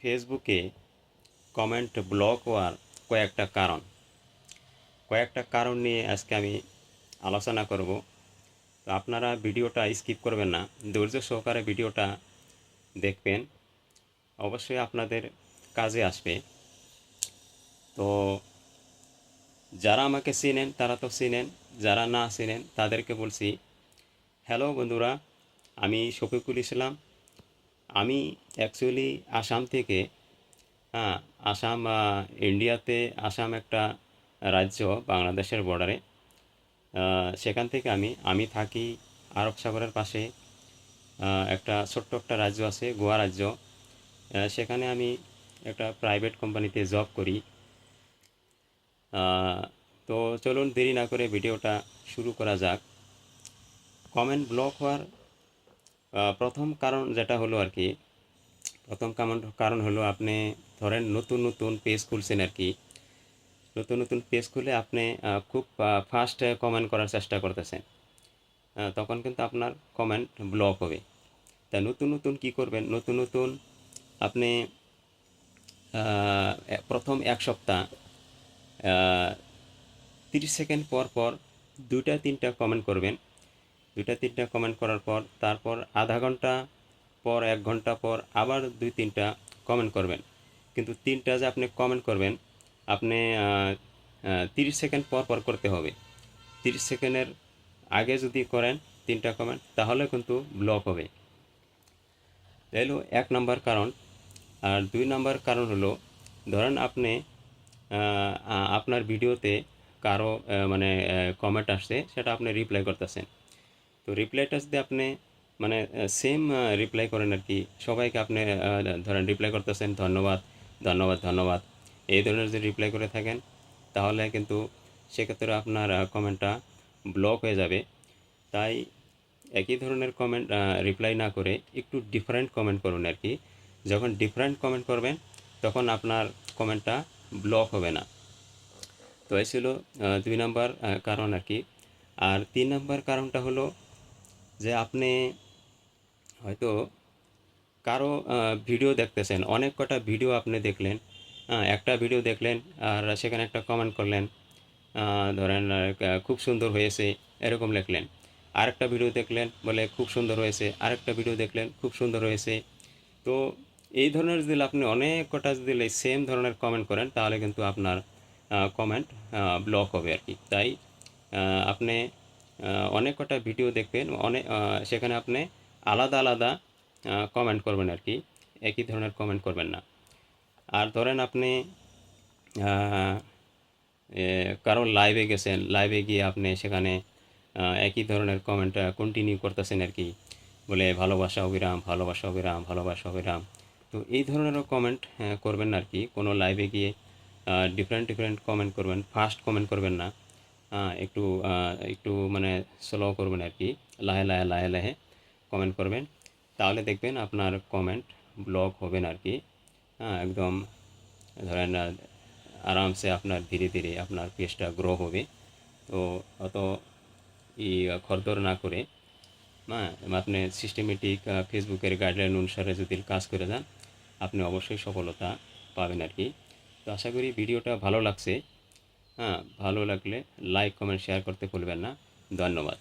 ফেসবুকে comment block হওয়ার কয়েকটা কারণ। কয়েকটা কারণ নিয়ে আজকে আমি আলোচনা করব। তো আপনারা ভিডিওটা স্কিপ করবেন না, ধৈর্য সহকারে ভিডিওটা দেখবেন। অবশ্যই আপনাদের কাজে আসবে। তো যারা আমাকে চিনেন, তারা তো চিনেন, যারা না চিনেন, তাদেরকে বলছি, হ্যালো বন্ধুরা, আমি শফিকুল ইসলাম আমি অ্যাকচুয়ালি আসাম থেকে হ্যাঁ আসাম ইন্ডিয়াতে আসাম একটা রাজ্য বাংলাদেশের বর্ডারে সেখান থেকে আমি আমি থাকি আরব সাগরের পাশে। একটা ছোট্ট একটা রাজ্য আছে, গোয়া রাজ্য। সেখানে আমি একটা প্রাইভেট কোম্পানিতে জব করি। তো চলুন দেরি না করে ভিডিওটা শুরু করা যাক। কমেন্ট ব্লক হওয়ার প্রথম কারণ যেটা হলো আর কি, প্রথম কারণ হলো আপনি ধরেন নতুন নতুন পেজ খুলছেন আর কি। নতুন নতুন পেজ খুলে আপনি খুব ফাস্ট কমেন্ট করার চেষ্টা করতেছেন। তখন কিন্তু আপনার কমেন্ট ব্লক হবে। তা নতুন নতুন কি করবেন? নতুন নতুন আপনি প্রথম এক সপ্তাহ তিরিশ সেকেন্ড পর পর দুইটা তিনটা কমেন্ট করবেন। দুইটা তিনটা কমেন্ট করার পর, তারপর আধা ঘণ্টা পর, এক ঘণ্টা পর আবার দুই তিনটা কমেন্ট করবেন। কিন্তু তিনটা যে আপনি কমেন্ট করবেন, আপনি তিরিশ সেকেন্ড পর পর করতে হবে। তিরিশ সেকেন্ডের আগে যদি করেন তিনটা কমেন্ট তাহলে কিন্তু ব্লক হবে। এই হলো এক নম্বর কারণ। আর দুই নম্বর কারণ হলো, ধরেন আপনি আপনার ভিডিওতে কারও মানে কমেন্ট আসছে, সেটা আপনি রিপ্লাই করতেছেন। তো রিপ্লাইটা যদি আপনি মানে সেম রিপ্লাই করেন আর কি, সবাইকে আপনি ধরেন রিপ্লাই করতেছেন, ধন্যবাদ ধন্যবাদ ধন্যবাদ, এই ধরনের যদি রিপ্লাই করে থাকেন, তাহলে কিন্তু সেক্ষেত্রে আপনার কমেন্টটা ব্লক হয়ে যাবে। তাই একই ধরনের কমেন্ট রিপ্লাই না করে একটু ডিফারেন্ট কমেন্ট করুন আর কি। যখন ডিফারেন্ট কমেন্ট করবেন, তখন আপনার কমেন্টটা ব্লক হবে না। তো এই ছিল দুই নম্বর কারণ আর কি। আর তিন নম্বর কারণটা হলো যে আপনি হয়তো কারও ভিডিও দেখতেছেন, অনেক কটা ভিডিও আপনি দেখলেন একটা ভিডিও দেখলেন আর সেখানে একটা কমেন্ট করলেন ধরেন খুব সুন্দর হয়েছে, এরকম লিখলেন। আরেকটা ভিডিও দেখলেন, বলে খুব সুন্দর হয়েছে, আরেকটা ভিডিও দেখলেন, খুব সুন্দর হয়েছে। তো এই ধরনের যদি আপনি অনেক কটা যদি সেম ধরনের কমেন্ট করেন, তাহলে কিন্তু আপনার কমেন্ট ব্লক হবে আর কি। তাই আপনি অনেক কটা ভিডিও দেখবেন অনেক সেখানে আপনি আলাদা আলাদা কমেন্ট করবেন আর কি। একই ধরনের কমেন্ট করবেন না। আর ধরেন আপনি কারও লাইভে গেছেন লাইভে গিয়ে আপনি সেখানে একই ধরনের কমেন্ট কন্টিনিউ করতেছেন আর কি। বলে, ভালোবাসা অবিরাম ভালোবাসা অবিরাম ভালোবাসা অবিরাম। তো এই ধরনেরও কমেন্ট করবেন আর কি। কোনো লাইভে গিয়ে ডিফারেন্ট ডিফারেন্ট কমেন্ট করবেন ফাস্ট কমেন্ট করবেন না। একটু একটু মানে স্লো করবেন আর কি। লাহে লাহে লাহে লাহে কমেন্ট করবেন। তাহলে দেখবেন আপনার কমেন্ট ব্লক হবেন আর কি। হ্যাঁ একদম ধরেন আরামসে আপনার ধীরে ধীরে আপনার পেজটা গ্রো হবে। তো অত ই খরদর না করে হ্যাঁ আপনি সিস্টেমেটিক ফেসবুকের গাইডলাইন অনুসারে যদি কাজ করে যান, আপনি অবশ্যই সফলতা পাবেন আর কি। তো আশা করি ভিডিওটা ভালো লাগছে। হ্যাঁ ভালো লাগলে লাইক কমেন্ট শেয়ার করতে ভুলবেন না। ধন্যবাদ।